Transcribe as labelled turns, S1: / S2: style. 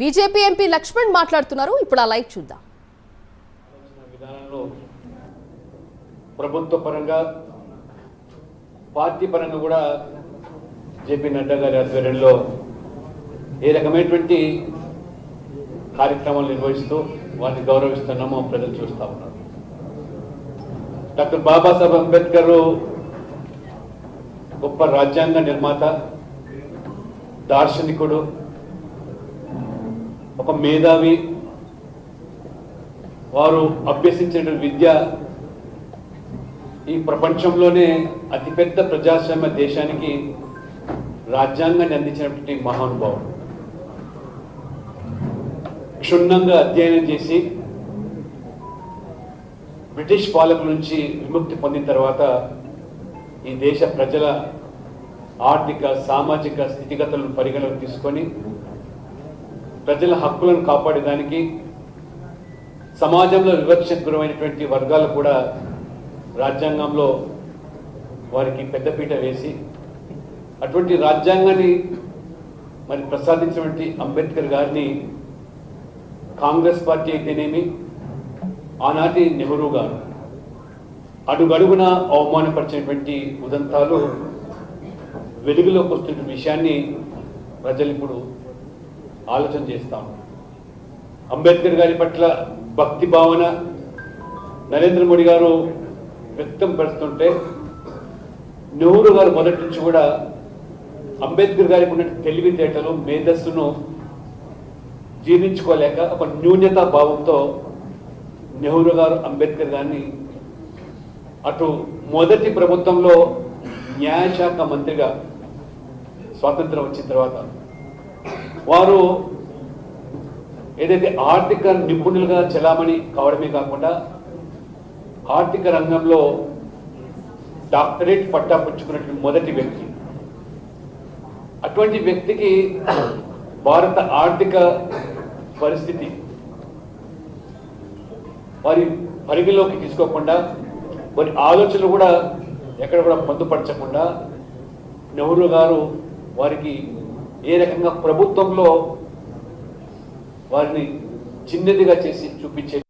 S1: BJP MP Laxman మాట్లాడుతున్నారు ఇప్పుడు ఆ లైవ్ చూద్దాం విధానంలో
S2: ప్రభుత్వ పరంగా పార్టీ పరంగా కూడా జేపీ నడ్డా గారి ఆధ్వర్యంలో ఏ రకమైనటువంటి కార్యక్రమాలు నిర్వహిస్తూ వారిని గౌరవిస్తున్నామో ప్రజలు చూస్తూ ఉన్నారు డాక్టర్ బాబాసాహెబ్ అంబేద్కర్ గొప్ప రాజ్యాంగ నిర్మాత దార్శనికుడు ఒక మేధావి వారు అభ్యసించిన విద్య ఈ ప్రపంచంలోనే అతిపెద్ద ప్రజాస్వామ్య దేశానికి రాజ్యాంగాన్ని అందించినటువంటి మహానుభావుడు క్షుణ్ణంగా అధ్యయనం చేసి బ్రిటిష్ పాలకుల నుంచి విముక్తి పొందిన తర్వాత ఈ దేశ ప్రజల ఆర్థిక సామాజిక స్థితిగతులను పరిగణలోకి తీసుకొని ప్రజల హక్కులను కాపాడేదానికి సమాజంలో వివక్షకు గురమైనటువంటి వర్గాలు కూడా రాజ్యాంగంలో వారికి పెద్దపీట వేసి అటువంటి రాజ్యాంగాన్ని మరి ప్రసాదించినటువంటి అంబేద్కర్ గారిని కాంగ్రెస్ పార్టీ అయితేనేమి ఆనాటి నెహ్రూ గారు అడుగడుగున అవమానపరిచినటువంటి ఉదంతాలు వెలుగులోకి వస్తున్న విషయాన్ని ప్రజలు ఇప్పుడు ఆలోచన చేస్తాం అంబేద్కర్ గారి పట్ల భక్తి భావన నరేంద్ర మోడీ గారు వ్యక్తం పెడుతుంటే నెహ్రూ గారు మొదటి నుంచి కూడా అంబేద్కర్ గారికి ఉన్న తెలివితేటలు మేధస్సును జీర్ణించుకోలేక ఒక న్యూన్యతా భావంతో నెహ్రూ గారు అంబేద్కర్ గారిని అటు మొదటి ప్రభుత్వంలో న్యాయశాఖ మంత్రిగా స్వాతంత్రం వచ్చిన తర్వాత వారు ఏదైతే ఆర్థిక నిపుణులుగా చెలామణి కావడమే కాకుండా ఆర్థిక రంగంలో డాక్టరేట్ పట్టా పుచ్చుకున్నటువంటి మొదటి వ్యక్తి అటువంటి వ్యక్తికి భారత ఆర్థిక పరిస్థితి వారి పరిగిలోకి తీసుకోకుండా వారి ఆలోచనలు కూడా ఎక్కడ కూడా పొందుపరచకుండా నెహ్రూ గారు వారికి ఏ రకంగా ప్రభుత్వంలో వారిని చిన్నదిగా చేసి చూపించే